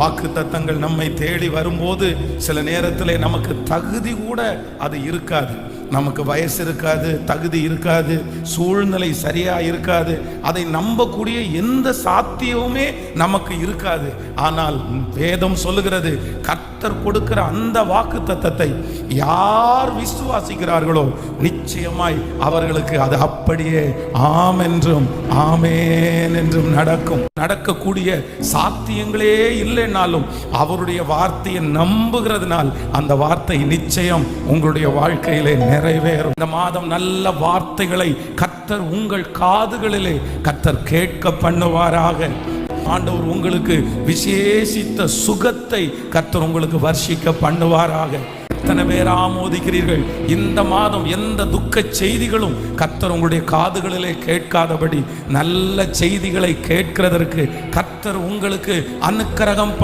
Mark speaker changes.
Speaker 1: வாக்கு தத்தங்கள் நம்மை தேடி வரும்போது சில நேரத்தில் நமக்கு தகுதி கூட அது இருக்காது. நமக்கு வயசு இருக்காது தகுதி இருக்காது சூழ்நிலை சரியா இருக்காது. அதை நம்பக்கூடிய எந்த சாத்தியமுமே நமக்கு இருக்காது. ஆனால் வேதம் சொல்லுகிறது கர்த்தர் கொடுக்கிற அந்த வாக்கு தத்தத்தை யார் விசுவாசிக்கிறார்களோ நிச்சயமாய் அவர்களுக்கு அது அப்படியே ஆம் என்றும் ஆமேன் என்றும் நடக்கும். நடக்கக்கூடிய சாத்தியங்களே இல்லைனாலும் அவருடைய வார்த்தையை நம்புகிறதுனால் அந்த வார்த்தை நிச்சயம் உங்களுடைய வாழ்க்கையிலே நிறைவேறும். இந்த மாதம் நல்ல வார்த்தைகளை கத்தர் உங்கள் காதுகளிலே கத்தர் கேட்க பண்ணுவாராக. ஆண்டவர் உங்களுக்கு விசேஷித்த சுகத்தை கத்தர் உங்களுக்கு வர்ஷிக்க பண்ணுவாராக. எத்தனை பேர் ஆமோதிக்கிறீர்கள்? இந்த மாதம் எந்த துக்க செய்திகளும் கத்தர் உங்களுடைய காதுகளிலே கேட்காதபடி நல்ல செய்திகளை கேட்கிறதற்கு கத்தர் உங்களுக்கு அனுக்கிரகம் பண்ண